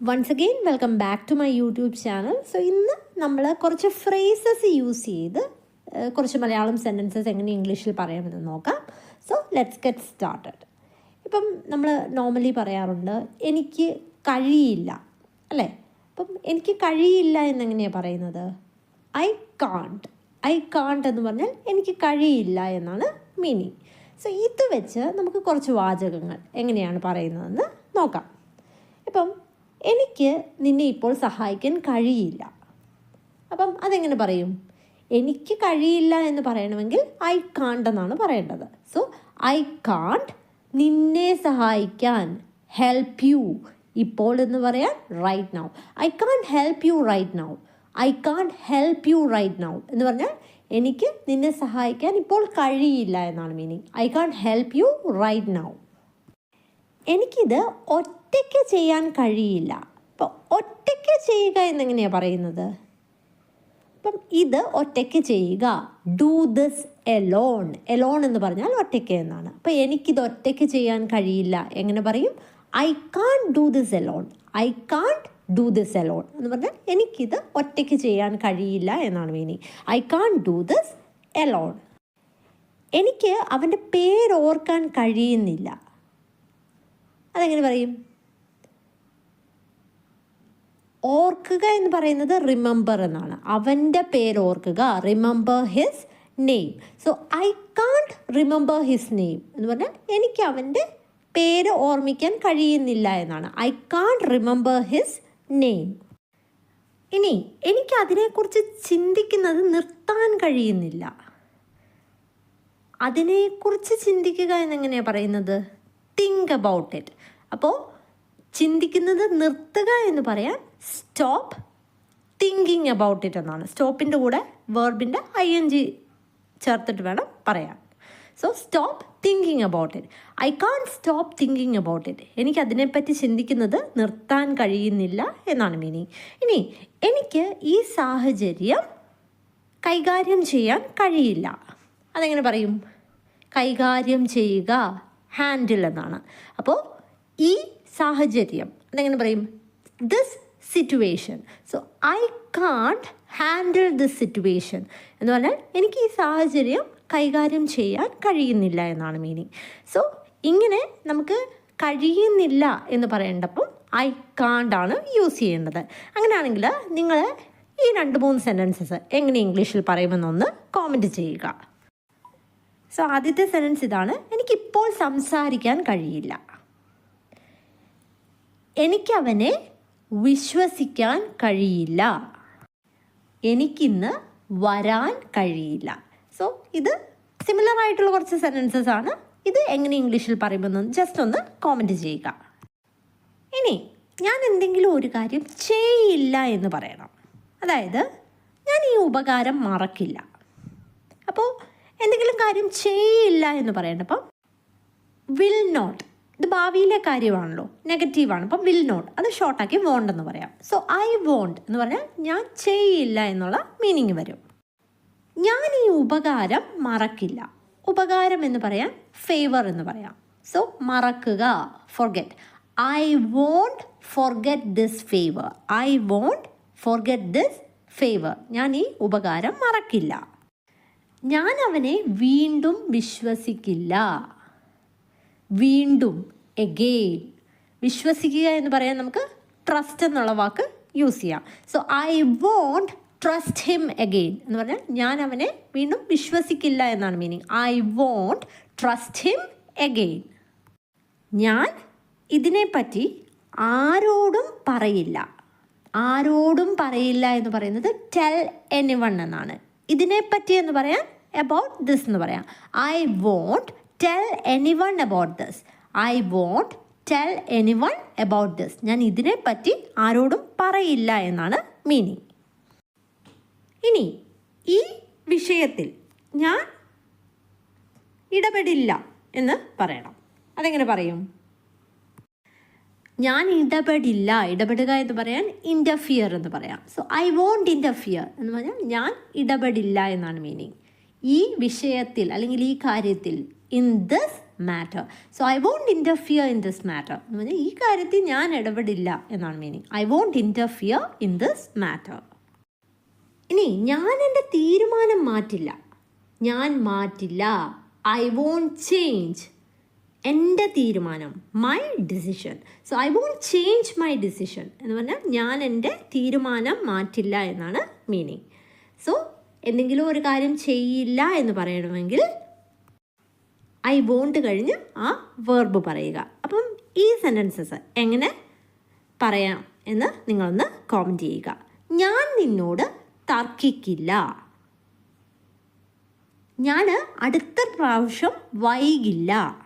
Once again welcome back to my YouTube channel so ഇന്ന് നമ്മൾ കുറച്ച് ഫ്രേസസ് യൂസ് ചെയ്ത് കുറച്ച് മലയാളം സെന്റൻസസ് എങ്ങനെ ഇംഗ്ലീഷിൽ പറയാമെന്ന് നോക്കാം. സോ ലെറ്റ്സ് ഗെറ്റ് സ്റ്റാർട്ടഡ് ഇപ്പം നമ്മൾ നോർമലി പറയാറുണ്ട് എനിക്ക് കഴിയില്ല. അല്ലേ? അപ്പം എനിക്ക് കഴിയില്ല എന്നെങ്ങനെയാണ് പറയുന്നത്? ഐ കാണ്ട് ഐ കാണ്ട് എന്ന് പറഞ്ഞാൽ എനിക്ക് കഴിയില്ല എന്നാണ് മീനിങ് സോ ഇത് വെച്ച് നമുക്ക് കുറച്ച് വാചകങ്ങൾ എങ്ങനെയാണ് പറയുന്നതെന്ന് നോക്കാം. ഇപ്പം എനിക്ക് നിന്നെ ഇപ്പോൾ സഹായിക്കാൻ കഴിയില്ല. അപ്പം അതെങ്ങനെ പറയും? എനിക്ക് കഴിയില്ല എന്ന് പറയണമെങ്കിൽ ഐ കാണ്ട് എന്നാണ് പറയേണ്ടത്. സോ ഐ കാണ്ട് നിന്നെ സഹായിക്കാൻ ഹെൽപ്പ് യു ഇപ്പോൾ എന്ന് പറയാൻ right now I can't help you right now I can't help you right now എന്ന് പറഞ്ഞാൽ എനിക്ക് നിന്നെ സഹായിക്കാൻ ഇപ്പോൾ കഴിയില്ല എന്നാണ് meaning I can't help you right now എനിക്കിത് ഒറ്റയ്ക്ക് ചെയ്യാൻ കഴിയില്ല. അപ്പോൾ ഒറ്റയ്ക്ക് ചെയ്യുക എന്നെങ്ങനെയാണ് പറയുന്നത്? അപ്പം ഇത് ഒറ്റയ്ക്ക് ചെയ്യുക. ഡൂ ദിസ് എലോൺ എലോൺ എന്ന് പറഞ്ഞാൽ ഒറ്റയ്ക്ക് എന്നാണ്. അപ്പോൾ എനിക്കിത് ഒറ്റയ്ക്ക് ചെയ്യാൻ കഴിയില്ല. എങ്ങനെ പറയും? I can't do this alone I can't do this alone എന്ന് പറഞ്ഞാൽ എനിക്കിത് ഒറ്റയ്ക്ക് ചെയ്യാൻ കഴിയില്ല എന്നാണ് meaning I can't do this alone എനിക്ക് അവന്റെ പേരോർക്കാൻ കഴിയുന്നില്ല. അതെങ്ങനെ പറയും? ഓർക്കുക എന്ന് പറയുന്നത് റിമെമ്പർ എന്നാണ്. അവന്റെ പേര് ഓർക്കുക. Remember his name so I can't remember his name എന്ന് പറഞ്ഞാൽ എനിക്ക് അവന്റെ പേര് ഓർമ്മിക്കാൻ കഴിയുന്നില്ല എന്നാണ്. I can't remember his name ഇനി എനിക്ക് അതിനെക്കുറിച്ച് ചിന്തിക്കുന്നത് നിർത്താൻ കഴിയുന്നില്ല. അതിനെക്കുറിച്ച് ചിന്തിക്കുക എന്നെങ്ങനെയാണ് പറയുന്നത്? തിങ്ക് അബൌട്ട് ഇറ്റ് അപ്പോൾ ചിന്തിക്കുന്നത് നിർത്തുക എന്ന് പറയാൻ സ്റ്റോപ്പ് തിങ്കിങ് അബൌട്ട് ഇറ്റ് എന്നാണ്. സ്റ്റോപ്പിന്റെ കൂടെ വേർബിന്റെ ഐ എൻ ജി ചേർത്തിട്ട് വേണം പറയാൻ. So stop thinking about it. I can't stop thinking about it. എനിക്ക് അതിനെപ്പറ്റി ചിന്തിക്കുന്നത് നിർത്താൻ കഴിയുന്നില്ല എന്നാണ് മീനിങ്. ഇനി എനിക്ക് ഈ സാഹചര്യം കൈകാര്യം ചെയ്യാൻ കഴിയില്ല. അതെങ്ങനെ പറയും? കൈകാര്യം ചെയ്യുക ഹാൻഡിൽ എന്നാണ്. അപ്പോൾ ഈ സാഹചര്യം അതെങ്ങനെ പറയും? This situation so I can't handle this situation എന്ന് പറഞ്ഞാൽ എനിക്ക് ഈ സാഹചര്യം കൈകാര്യം ചെയ്യാൻ കഴിയുന്നില്ല എന്നാണ് മീനിങ് സോ ഇങ്ങനെ നമുക്ക് കഴിയുന്നില്ല എന്ന് പറയേണ്ടപ്പം ഐ കാണ്ടാണ് യൂസ് ചെയ്യേണ്ടത്. അങ്ങനെയാണെങ്കിൽ നിങ്ങൾ ഈ രണ്ട് മൂന്ന് സെന്റൻസസ് എങ്ങനെ ഇംഗ്ലീഷിൽ പറയുമെന്നൊന്ന് കോമന്റ് ചെയ്യുക. സോ ആദ്യത്തെ സെന്റൻസ് ഇതാണ് എനിക്കിപ്പോൾ സംസാരിക്കാൻ കഴിയില്ല. എനിക്കവനെ വിശ്വസിക്കാൻ കഴിയില്ല. എനിക്കിന്ന് വരാൻ കഴിയില്ല. സോ ഇത് സിമിലർ ആയിട്ടുള്ള കുറച്ച് സെന്റൻസസ് ആണ്. ഇത് എങ്ങനെ ഇംഗ്ലീഷിൽ പറയുമെന്ന് ജസ്റ്റ് ഒന്ന് കോമന്റ് ചെയ്യുക. ഇനി ഞാൻ എന്തെങ്കിലും ഒരു കാര്യം ചെയ്യില്ല എന്ന് പറയണം. അതായത് ഞാൻ ഈ ഉപകാരം മറക്കില്ല. അപ്പോൾ എന്തെങ്കിലും കാര്യം ചെയ്യില്ല എന്ന് പറയണപ്പം വിൽ നോട്ട് ഇത് ഭാവിയിലെ കാര്യമാണല്ലോ. നെഗറ്റീവാണ് അപ്പം വിൽ നോട്ട് അത് ഷോർട്ടാക്കി വോണ്ട് എന്ന് പറയാം. സോ ഐ വോണ്ട് എന്ന് പറഞ്ഞാൽ ഞാൻ ചെയ്യില്ല എന്നുള്ള മീനിങ് വരും. ഞാൻ ഈ ഉപകാരം മറക്കില്ല. ഉപകാരം എന്ന് പറയാൻ ഫേവർ എന്ന് പറയാം. സോ മറക്കുക. Forget I won't forget this favour I won't forget this favour ഞാൻ ഈ ഉപകാരം മറക്കില്ല. ഞാൻ അവനെ വീണ്ടും വിശ്വസിക്കില്ല. വീണ്ടും എഗെയിൻ വിശ്വസിക്കുക എന്ന് പറയാൻ നമുക്ക് ട്രസ്റ്റ് എന്നുള്ള വാക്ക് യൂസ് ചെയ്യാം. So I won't trust him again എന്ന് പറഞ്ഞാൽ ഞാൻ അവനെ വീണ്ടും വിശ്വസിക്കില്ല എന്നാണ് meaning I won't trust him again ഞാൻ ഇതിനെപ്പറ്റി ആരോടും പറയില്ല. ആരോടും പറയില്ല എന്ന് പറയുന്നത് ടെൽ എനി വൺ എന്നാണ്. ഇതിനെപ്പറ്റി എന്ന് പറയാൻ അബൌട്ട് ദിസ് എന്ന് പറയാം. I won't tell anyone about this I won't tell anyone about this ഞാൻ ഇതിനെപ്പറ്റി ആരോടും പറയില്ല എന്നാണ് മീനിങ് ഇനി ഈ വിഷയത്തിൽ ഞാൻ ഇടപെടില്ല എന്ന് പറയണം. അതെങ്ങനെ പറയും? ഞാൻ ഇടപെടില്ല. ഇടപെടുക എന്ന് പറയാൻ ഇന്റർഫിയർ എന്ന് പറയാം. സോ ഐ വോണ്ട് ഇന്റർഫിയർ എന്ന് പറഞ്ഞാൽ ഞാൻ ഇടപെടില്ല എന്നാണ് മീനിങ് ഈ വിഷയത്തിൽ അല്ലെങ്കിൽ ഈ കാര്യത്തിൽ in this matter so I won't interfere in this matter എന്ന് പറഞ്ഞാൽ ഈ കാര്യത്തിൽ ഞാൻ ഇടപെടില്ല എന്നാണ് meaning I won't interfere in this matter ഇനി ഞാൻ എന്റെ തീരുമാനം മാറ്റില്ല. ഞാൻ മാറ്റില്ല. ഐ വോണ്ട് ചേഞ്ച് എന്റെ തീരുമാനം my decision so I won't change my decision എന്ന് പറഞ്ഞാൽ ഞാൻ എന്റെ തീരുമാനം മാറ്റില്ല എന്നാണ് മീനിങ് സോ എന്തെങ്കിലും ഒരു കാര്യം ചെയ്യില്ല എന്ന് പറയണമെങ്കിൽ ഐ വോണ്ട് കഴിഞ്ഞ് ആ വേർബ് പറയുക. അപ്പം ഈ സെന്റൻസസ് എങ്ങനെ പറയാം എന്ന് നിങ്ങളൊന്ന് കോമന്റ് ചെയ്യുക. ഞാൻ നിന്നോട് തർക്കിക്കില്ല. ഞാൻ അടുത്ത പ്രാവശ്യം വൈകില്ല.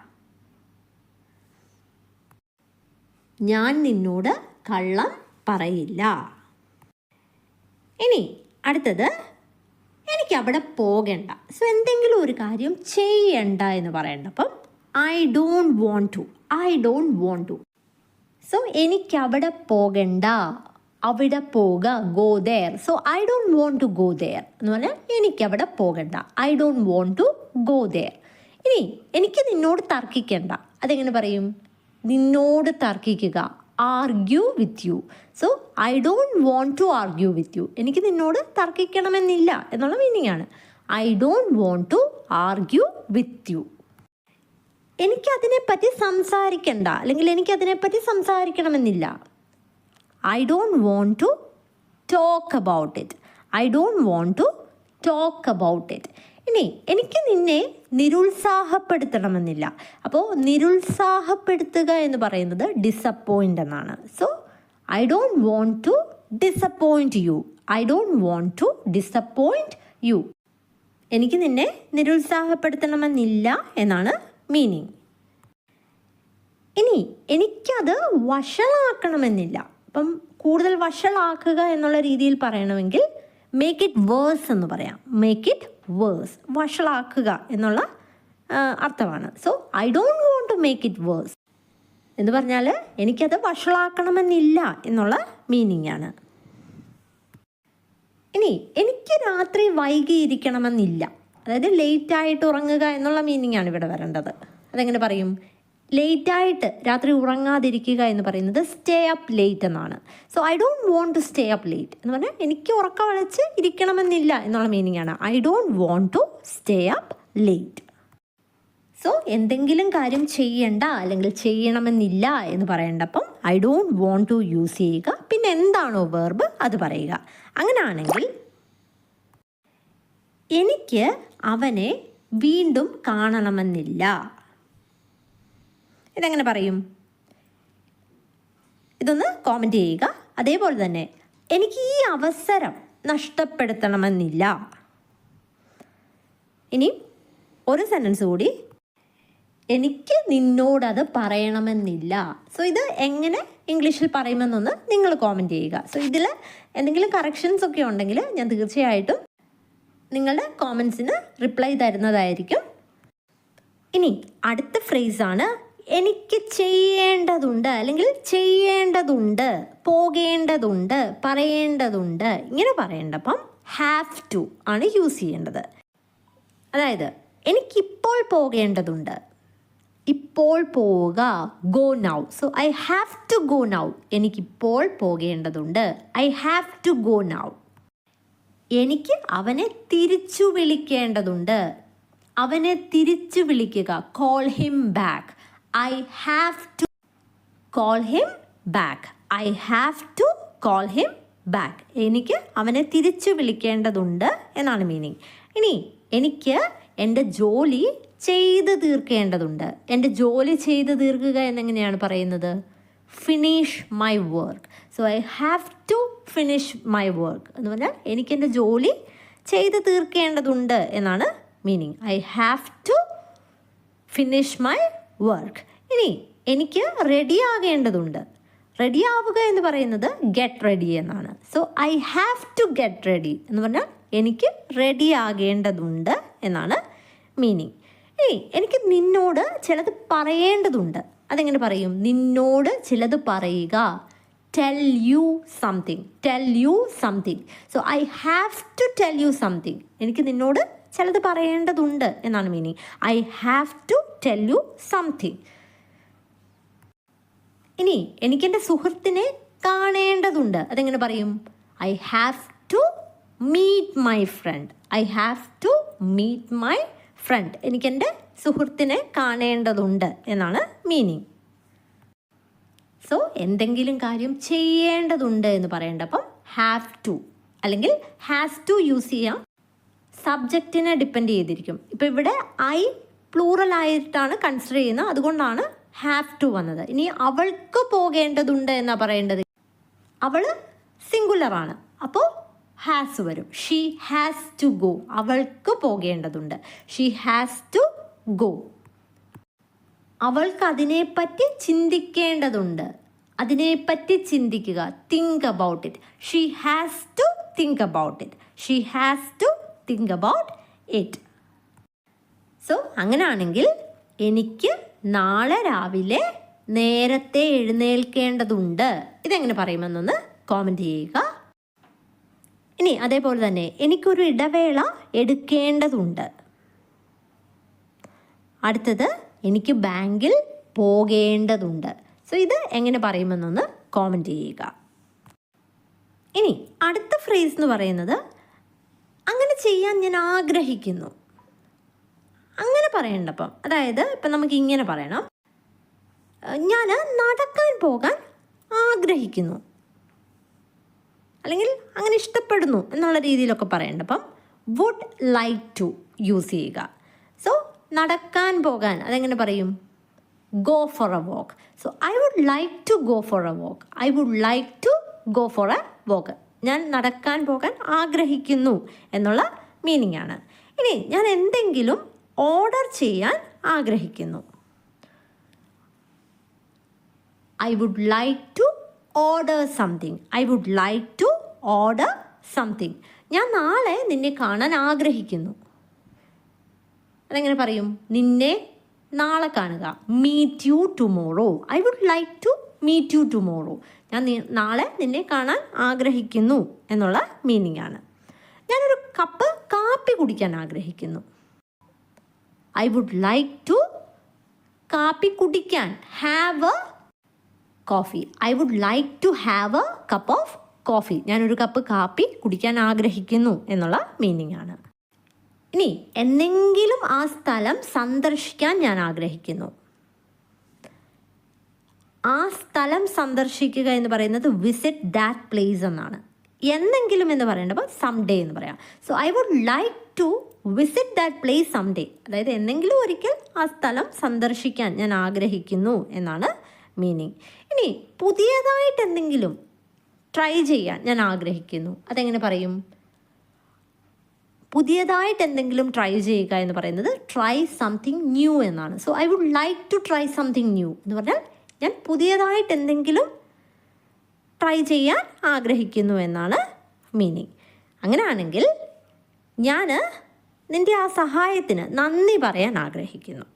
ഞാൻ നിന്നോട് കള്ളം പറയില്ല. ഇനി അടുത്തത് എനിക്ക് അവിടെ പോകണ്ട. സോ എന്തെങ്കിലും ഒരു കാര്യം ചെയ്യണ്ട എന്ന് പറയണ്ട അപ്പം I don't want to I don't want to so എനിക്ക് അവിടെ പോകണ്ട. അവിടെ പോക. Go there so I don't want to go there എന്ന് പറഞ്ഞാൽ എനിക്ക് അവിടെ പോകണ്ട. I don't want to go there ഇനി എനിക്ക് നിന്നോട് തർക്കിക്കണ്ട. അതെങ്ങനെ പറയും? നിന്നോട് തർക്കിക്കുക. Argue with you so I don't want to argue with you എനിക്ക് നിന്നോട് തർക്കിക്കണമെന്നില്ല എന്നുള്ള മീനിങ് ആണ്. I don't want to argue with you എനിക്കതിനെപ്പറ്റി സംസാരിക്കണ്ട. അല്ലെങ്കിൽ എനിക്കതിനെപ്പറ്റി സംസാരിക്കണമെന്നില്ല. I don't want to talk about it I don't want to talk about it ഇനി എനിക്ക് നിന്നെ നിരുത്സാഹപ്പെടുത്തണമെന്നില്ല. അപ്പോൾ നിരുത്സാഹപ്പെടുത്തുക എന്ന് പറയുന്നത് ഡിസപ്പോയിന്റ് എന്നാണ്. So I don't want to disappoint you I don't want to disappoint you എനിക്ക് നിന്നെ നിരുത്സാഹപ്പെടുത്തണമെന്നില്ല എന്നാണ് മീനിങ് ഇനി എനിക്കത് വഷളാക്കണമെന്നില്ല. അപ്പം കൂടുതൽ വഷളാക്കുക എന്നുള്ള രീതിയിൽ പറയണമെങ്കിൽ മേക്ക് ഇറ്റ് വേഴ്സ് എന്ന് പറയാം. മേക്ക് ഇറ്റ് വേഴ്സ് വഷളാക്കുക എന്നുള്ള അർത്ഥമാണ്. So I don't want to make it worse എന്ന് പറഞ്ഞാൽ എനിക്കത് വഷളാക്കണമെന്നില്ല എന്നുള്ള മീനിങ് ആണ് ഇനി എനിക്ക് രാത്രി വൈകിയിരിക്കണമെന്നില്ല. അതായത് ലേറ്റ് ആയിട്ട് ഉറങ്ങുക എന്നുള്ള മീനിങ് ആണ് ഇവിടെ വരേണ്ടത്. അതെങ്ങനെ പറയും? ലേറ്റ് ആയിട്ട് രാത്രി ഉറങ്ങാതിരിക്കുക എന്ന് പറയുന്നത് സ്റ്റേ അപ്പ് ലേറ്റ് എന്നാണ്. So I don't want to stay up late എന്ന് പറഞ്ഞാൽ എനിക്ക് ഉറക്കം വളച്ച് ഇരിക്കണമെന്നില്ല എന്നുള്ള മീനിങ് ആണ്. I don't want to stay up late so എന്തെങ്കിലും കാര്യം ചെയ്യണ്ട അല്ലെങ്കിൽ ചെയ്യണമെന്നില്ല എന്ന് പറയേണ്ടപ്പം I don't want to use ചെയ്യുക. പിന്നെ എന്താണോ വേർബ് അത് പറയുക. അങ്ങനെയാണെങ്കിൽ എനിക്ക് അവനെ വീണ്ടും കാണണമെന്നില്ല. ഇതെങ്ങനെ പറയും? ഇതൊന്ന് കോമന്റ് ചെയ്യുക. അതേപോലെ തന്നെ എനിക്ക് ഈ അവസരം നഷ്ടപ്പെടുത്തണമെന്നില്ല. ഇനി ഒരു സെന്റൻസ് കൂടി. എനിക്ക് നിന്നോടത് പറയണമെന്നില്ല. സോ ഇത് എങ്ങനെ ഇംഗ്ലീഷിൽ പറയുമെന്നൊന്ന് നിങ്ങൾ കോമന്റ് ചെയ്യുക. സോ ഇതിൽ എന്തെങ്കിലും കറക്ഷൻസ് ഒക്കെ ഉണ്ടെങ്കിൽ ഞാൻ തീർച്ചയായിട്ടും നിങ്ങളുടെ കോമൻസിന് റിപ്ലൈ തരുന്നതായിരിക്കും. ഇനി അടുത്ത ഫ്രേസാണ് എനിക്ക് ചെയ്യേണ്ടതുണ്ട് അല്ലെങ്കിൽ ചെയ്യേണ്ടതുണ്ട് പോകേണ്ടതുണ്ട് പറയേണ്ടതുണ്ട് ഇങ്ങനെ പറയേണ്ടപ്പം ഹാവ് ടു ആണ് യൂസ് ചെയ്യേണ്ടത്. അതായത് എനിക്കിപ്പോൾ പോകേണ്ടതുണ്ട്. ഇപ്പോൾ പോവുക go now so I have to go now എനിക്കിപ്പോൾ പോകേണ്ടതുണ്ട്. I have to go now എനിക്ക് അവനെ തിരിച്ചു വിളിക്കേണ്ടതുണ്ട്. അവനെ തിരിച്ചു വിളിക്കുക. Call him back I have to call him back I have to call him back എനിക്ക് അവനെ തിരിച്ചു വിളിക്കേണ്ടതുണ്ട് എന്നാണ് മീനിങ് ഇനി എനിക്ക് എന്റെ ജോലി ചെയ്ത് തീർക്കേണ്ടതുണ്ട്. എന്റെ ജോലി ചെയ്ത് തീർക്കുക എന്നെങ്ങനെയാണ് പറയുന്നത്? Finish my work so I have to finish my work എന്ന് പറഞ്ഞാൽ എനിക്ക് എന്റെ ജോലി ചെയ്ത് തീർക്കേണ്ടതുണ്ട് എന്നാണ് meaning I have to finish my work ഇനി എനിക്ക് റെഡി ആകേണ്ടതുണ്ട്. റെഡി ആവുക എന്ന് പറയുന്നത് ഗെറ്റ് റെഡി എന്നാണ്. So I have to get ready എന്ന് പറഞ്ഞാൽ എനിക്ക് റെഡി ആകേണ്ടതുണ്ട് എന്നാണ് മീനിങ് ഇനി എനിക്ക് നിന്നോട് ചിലത് പറയേണ്ടതുണ്ട്. അതെങ്ങനെ പറയും? നിന്നോട് ചിലത് പറയുക. Tell you something tell you something so I have to tell you something എനിക്ക് നിന്നോട് ചിലത് പറയേണ്ടതുണ്ട് എന്നാണ് meaning I have to tell you something ഇനി എനിക്കെന്റെ സുഹൃത്തിനെ കാണേണ്ടതുണ്ട്. അതെങ്ങനെ പറയും? I have to meet my friend I have to meet my friend എനിക്കെന്റെ സുഹൃത്തിനെ കാണേണ്ടതുണ്ട് എന്നാണ് മീനിങ് സോ എന്തെങ്കിലും കാര്യം ചെയ്യേണ്ടതുണ്ട് എന്ന് പറയേണ്ടപ്പം ഹാവ് ടു അല്ലെങ്കിൽ ഹാസ് ടു യൂസ് ചെയ്യാം. സബ്ജക്റ്റിനെ ഡിപ്പെൻഡ് ചെയ്തിരിക്കും. ഇപ്പോൾ ഇവിടെ ഐ പ്ലൂറൽ ആയിട്ടാണ് കൺസിഡർ ചെയ്യുന്നത്. അതുകൊണ്ടാണ് ഹാവ് ടു വന്നത്. ഇനി അവൾക്ക് പോകേണ്ടതുണ്ട് എന്നാണ് പറയേണ്ടത്? അവൾ സിംഗുലറാണ് അപ്പോൾ ഹാസ് വരും. ഷീ ഹാസ് ടു ഗോ അവൾക്ക് പോകേണ്ടതുണ്ട്. ഷീ ഹാസ് ടു ഗോ അവൾക്ക് അതിനെപ്പറ്റി ചിന്തിക്കേണ്ടതുണ്ട്. അതിനെപ്പറ്റി ചിന്തിക്കുക. Think about it she has to think about it she has to think about it so അങ്ങനെയാണെങ്കിൽ എനിക്ക് നാളെ രാവിലെ നേരത്തെ എഴുന്നേൽക്കേണ്ടതുണ്ട്. ഇതെങ്ങനെ പറയുമെന്നൊന്ന് കോമന്റ് ചെയ്യുക. ഇനി അതേപോലെ തന്നെ എനിക്കൊരു ഇടവേള എടുക്കേണ്ടതുണ്ട്. അടുത്തത് എനിക്ക് ബാങ്കിൽ പോകേണ്ടതുണ്ട്. സോ ഇത് എങ്ങനെ പറയുമെന്നൊന്ന് കോമന്റ് ചെയ്യുക. ഇനി അടുത്ത ഫ്രേസ് എന്ന് പറയുന്നത് അങ്ങനെ ചെയ്യാൻ ഞാൻ ആഗ്രഹിക്കുന്നു. അങ്ങനെ പറയണ്ടപ്പം അതായത് ഇപ്പം നമുക്ക് ഇങ്ങനെ പറയണം. ഞാൻ നടക്കാൻ പോകാൻ ആഗ്രഹിക്കുന്നു. അല്ലെങ്കിൽ അങ്ങനെ ഇഷ്ടപ്പെടുന്നു എന്നുള്ള രീതിയിലൊക്കെ പറയണ്ടപ്പം വുഡ് ലൈക്ക് ടു യൂസ് ചെയ്യുക. സോ നടക്കാൻ പോകാൻ അതെങ്ങനെ പറയും? Go for a walk so I would like to go for a walk I would like to go for a walk ഞാൻ നടക്കാൻ പോകാൻ ആഗ്രഹിക്കുന്നു എന്നുള്ള മീനിങ് ആണ് ഇനി ഞാൻ എന്തെങ്കിലും ഓർഡർ ചെയ്യാൻ ആഗ്രഹിക്കുന്നു. I would like to order something I would like to order something ഞാൻ നാളെ നിന്നെ കാണാൻ ആഗ്രഹിക്കുന്നു. അതെങ്ങനെ പറയും? നിന്നെ നാളെ കാണുക. Meet you tomorrow I would like to meet you tomorrow ഞാൻ നാളെ നിന്നെ കാണാൻ ആഗ്രഹിക്കുന്നു എന്നുള്ള മീനിങ് ആണ് ഞാനൊരു കപ്പ് കാപ്പി കുടിക്കാൻ ആഗ്രഹിക്കുന്നു. ഐ വുഡ് ലൈക്ക് ടു കാപ്പി കുടിക്കാൻ have a coffee I would like to have a cup of coffee ഞാനൊരു കപ്പ് കാപ്പി കുടിക്കാൻ ആഗ്രഹിക്കുന്നു എന്നുള്ള മീനിങ് ആണ് ഇനി എന്നെങ്കിലും ആ സ്ഥലം സന്ദർശിക്കാൻ ഞാൻ ആഗ്രഹിക്കുന്നു. ആ സ്ഥലം സന്ദർശിക്കുക എന്ന് പറയുന്നത് വിസിറ്റ് ദാറ്റ് പ്ലേസ് എന്നാണ്. എന്നെങ്കിലും എന്ന് പറയേണ്ടപ്പോൾ സം ഡേ എന്ന് പറയാം. So I would like to visit that place someday അതായത് എന്തെങ്കിലും ഒരിക്കൽ ആ സ്ഥലം സന്ദർശിക്കാൻ ഞാൻ ആഗ്രഹിക്കുന്നു എന്നാണ് മീനിങ് ഇനി പുതിയതായിട്ട് എന്തെങ്കിലും ട്രൈ ചെയ്യാൻ ഞാൻ ആഗ്രഹിക്കുന്നു. അതെങ്ങനെ പറയും? പുതിയതായിട്ട് എന്തെങ്കിലും ട്രൈ ചെയ്യുക എന്ന് പറയുന്നത് ട്രൈ സംതിങ് ന്യൂ എന്നാണ്. So I would like to try something new എന്ന് പറഞ്ഞാൽ ഞാൻ പുതിയതായിട്ട് എന്തെങ്കിലും ട്രൈ ചെയ്യാൻ ആഗ്രഹിക്കുന്നു എന്നാണ് മീനിങ് അങ്ങനെയാണെങ്കിൽ ഞാൻ നിന്റെ ആ സഹായത്തിന് നന്ദി പറയാൻ ആഗ്രഹിക്കുന്നു.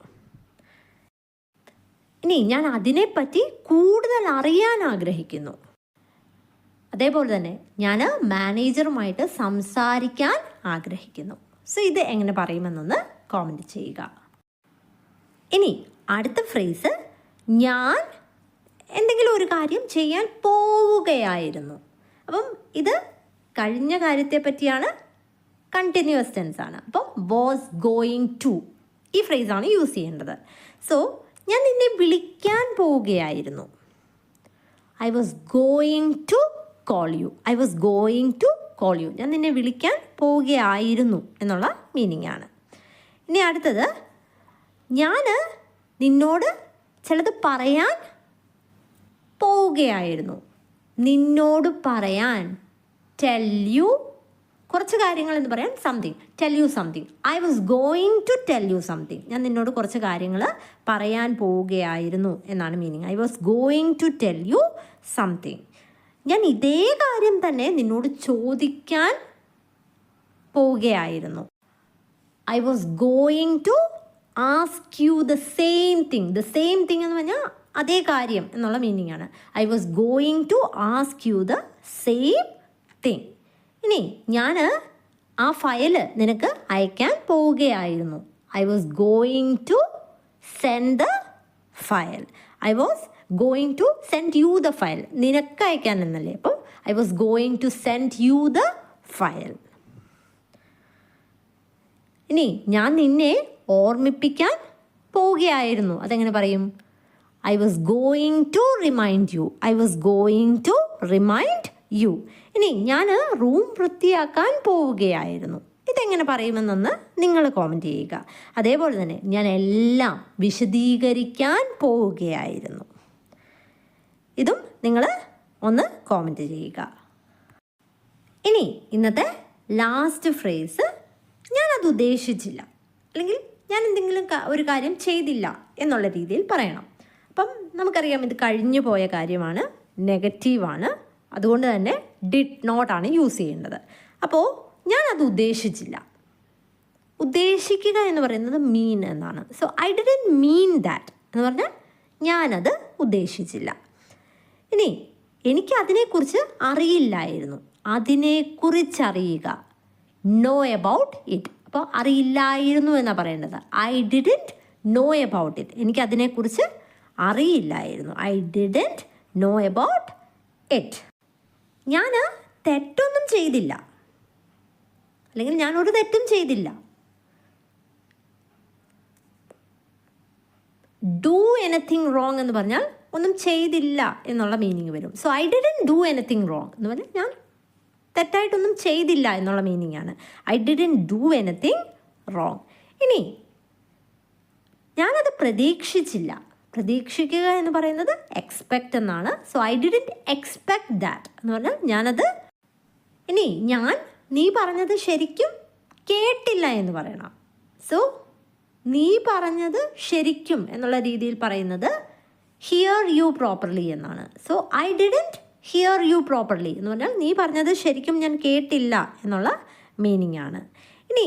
ഇനി ഞാൻ അതിനെപ്പറ്റി കൂടുതൽ അറിയാൻ ആഗ്രഹിക്കുന്നു. അതേപോലെ തന്നെ ഞാൻ മാനേജറുമായിട്ട് സംസാരിക്കാൻ ആഗ്രഹിക്കുന്നു. സോ ഇത് എങ്ങനെ പറയുമെന്നൊന്ന് കോമന്റ് ചെയ്യുക. ഇനി അടുത്ത ഫ്രേസ് ഞാൻ എന്തെങ്കിലും ഒരു കാര്യം ചെയ്യാൻ പോവുകയായിരുന്നു. അപ്പം ഇത് കഴിഞ്ഞ കാര്യത്തെ പറ്റിയാണ് കണ്ടിന്യൂസ് ടെൻസ് ആണ്. അപ്പം വാസ് ഗോയിങ് ടു ഈ ഫ്രേസ് ആണ് യൂസ് ചെയ്യേണ്ടത്. സോ ഞാൻ നിന്നെ വിളിക്കാൻ പോവുകയായിരുന്നു. I was going to call you I was going to call you ഞാൻ നിന്നെ വിളിക്കാൻ പോവുകയായിരുന്നു എന്നുള്ള മീനിങ് ആണ്. ഇനി അടുത്തത് ഞാൻ നിന്നോട് ചിലത് പറയാൻ പോവുകയായിരുന്നു. നിന്നോട് പറയാൻ ടെൽ യു കുറച്ച് കാര്യങ്ങൾ എന്ന് പറയാൻ something tell you something I was going to tell you something ഞാൻ നിന്നോട് കുറച്ച് കാര്യങ്ങൾ പറയാൻ പോവുകയായിരുന്നു എന്നാണ് meaning I was going to tell you something ഞാൻ ഇതേ കാര്യം തന്നെ നിന്നോട് ചോദിക്കാൻ പോവുകയായിരുന്നു. I was going to ask you the same thing the same thing എന്ന് പറഞ്ഞാൽ അതേ കാര്യം എന്നുള്ള മീനിങ് ആണ്. I was going to ask you the same thing ഇനി ഞാൻ ആ ഫയൽ നിനക്ക് അയക്കാൻ പോവുകയായിരുന്നു. I was going to send the file I was going to send you the file നിനക്ക് അയക്കാൻ എന്നല്ലേ? അപ്പോൾ I was going to send you the file ഇനി ഞാൻ നിന്നെ ഓർമ്മിപ്പിക്കാൻ പോവുകയായിരുന്നു. അതെങ്ങനെ പറയും? I was going to remind you I was going to remind you ഇനി ഞാൻ റൂം വൃത്തിയാക്കാൻ പോവുകയായിരുന്നു. ഇതെങ്ങനെ പറയുമെന്നൊന്ന് നിങ്ങൾ കോമന്റ് ചെയ്യുക. അതേപോലെ തന്നെ ഞാൻ എല്ലാം വിശദീകരിക്കാൻ പോവുകയായിരുന്നു. ഇതും നിങ്ങൾ ഒന്ന് കോമന്റ് ചെയ്യുക. ഇനി ഇന്നത്തെ ലാസ്റ്റ് ഫ്രേസ് ഞാനത് ഉദ്ദേശിച്ചില്ല. അല്ലെങ്കിൽ ഞാൻ എന്തെങ്കിലും ഒരു കാര്യം ചെയ്തില്ല എന്നുള്ള രീതിയിൽ പറയണം. അപ്പം നമുക്കറിയാം ഇത് കഴിഞ്ഞു പോയ കാര്യമാണ് നെഗറ്റീവാണ്. അതുകൊണ്ട് തന്നെ ഡിഡ് ആണ് യൂസ് ചെയ്യേണ്ടത്. അപ്പോൾ ഞാനത് ഉദ്ദേശിച്ചില്ല. ഉദ്ദേശിക്കുക എന്ന് പറയുന്നത് മീൻ എന്നാണ്. So I didn't mean that എന്ന് പറഞ്ഞാൽ ഞാനത് ഉദ്ദേശിച്ചില്ല. ഇനി എനിക്ക് അതിനെക്കുറിച്ച് അറിയില്ലായിരുന്നു. അതിനെക്കുറിച്ചറിയുക. നോ എബൌട്ട് ഇറ്റ് അപ്പോൾ അറിയില്ലായിരുന്നു എന്നാണ് പറയേണ്ടത്. I didn't know about it എനിക്ക് അതിനെക്കുറിച്ച് അറിയില്ലായിരുന്നു. I didn't know about it ഞാൻ തെറ്റൊന്നും ചെയ്തില്ല. അല്ലെങ്കിൽ ഞാൻ ഒരു തെറ്റും ചെയ്തില്ല. ഡു എനിത്തിങ് റോങ് എന്ന് പറഞ്ഞാൽ ഒന്നും ചെയ്തില്ല എന്നുള്ള മീനിങ് വരും. So I didn't do anything wrong എന്ന് പറഞ്ഞാൽ ഞാൻ തെറ്റായിട്ടൊന്നും ചെയ്തില്ല എന്നുള്ള മീനിങ് ആണ്. I didn't do anything wrong ഇനി ഞാനത് പ്രതീക്ഷിച്ചില്ല. പ്രതീക്ഷിക്കുക എന്ന് പറയുന്നത് എക്സ്പെക്റ്റ് എന്നാണ്. So I didn't expect that എന്ന് പറഞ്ഞാൽ ഞാനത് ഇനി ഞാൻ നീ പറഞ്ഞത് ശരിക്കും കേട്ടില്ല എന്ന് പറയണം. സോ നീ പറഞ്ഞത് ശരിക്കും എന്നുള്ള രീതിയിൽ പറയുന്നത് ഹിയർ യു പ്രോപ്പർലി എന്നാണ്. So I didn't hear you properly എന്ന് പറഞ്ഞാൽ നീ പറഞ്ഞത് ശരിക്കും ഞാൻ കേട്ടില്ല എന്നുള്ള മീനിങ് ആണ്. ഇനി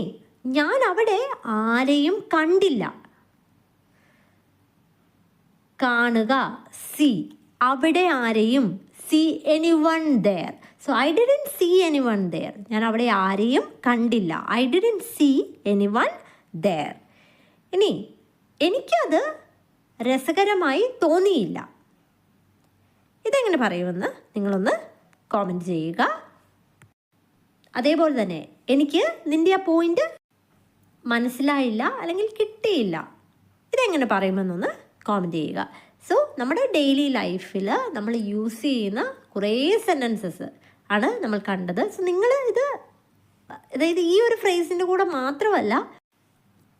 ഞാൻ അവിടെ ആരെയും കണ്ടില്ല. കാണുക സി അവിടെ ആരെയും see anyone there so I didn't see anyone there ഞാൻ അവിടെ ആരെയും കണ്ടില്ല. I didn't see anyone there ഇനി എനിക്കത് രസകരമായി തോന്നിയില്ല. ഇതെങ്ങനെ പറയുമെന്ന്? നിങ്ങളൊന്ന് കോമന്റ് ചെയ്യുക. അതേപോലെ തന്നെ എനിക്ക് നിന്റെ ആ പോയിന്റ് മനസ്സിലായില്ല അല്ലെങ്കിൽ കിട്ടിയില്ല. ഇതെങ്ങനെ പറയുമെന്നൊന്ന് കോമന്റ് ചെയ്യുക. സോ നമ്മുടെ ഡെയിലി ലൈഫിൽ നമ്മൾ യൂസ് ചെയ്യുന്ന കുറേ സെന്റൻസസ് ആണ് നമ്മൾ കണ്ടത്. സോ നിങ്ങൾ ഇത് അതായത് ഈ ഒരു ഫ്രേസിന്റെ കൂടെ മാത്രമല്ല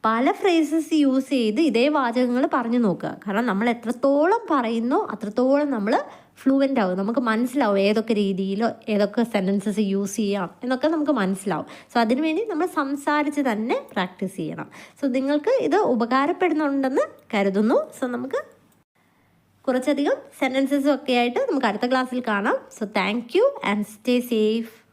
പല ഫ്രേസസ് യൂസ് ചെയ്ത് ഇതേ വാചകങ്ങൾ പറഞ്ഞു നോക്കുക. കാരണം നമ്മൾ എത്രത്തോളം പറയുന്നോ അത്രത്തോളം നമ്മൾ ഫ്ലുവന്റ് ആവും. നമുക്ക് മനസ്സിലാവും ഏതൊക്കെ രീതിയിലോ ഏതൊക്കെ സെന്റൻസസ് യൂസ് ചെയ്യാം എന്നൊക്കെ നമുക്ക് മനസ്സിലാവും. സോ അതിനുവേണ്ടി നമ്മൾ സംസാരിച്ച് തന്നെ പ്രാക്ടീസ് ചെയ്യണം. സോ നിങ്ങൾക്ക് ഇത് ഉപകാരപ്പെടുന്നുണ്ടെന്ന് കരുതുന്നു. സോ നമുക്ക് കുറച്ചധികം സെന്റൻസസും ഒക്കെ ആയിട്ട് നമുക്ക് അടുത്ത ക്ലാസ്സിൽ കാണാം. So thank you and stay safe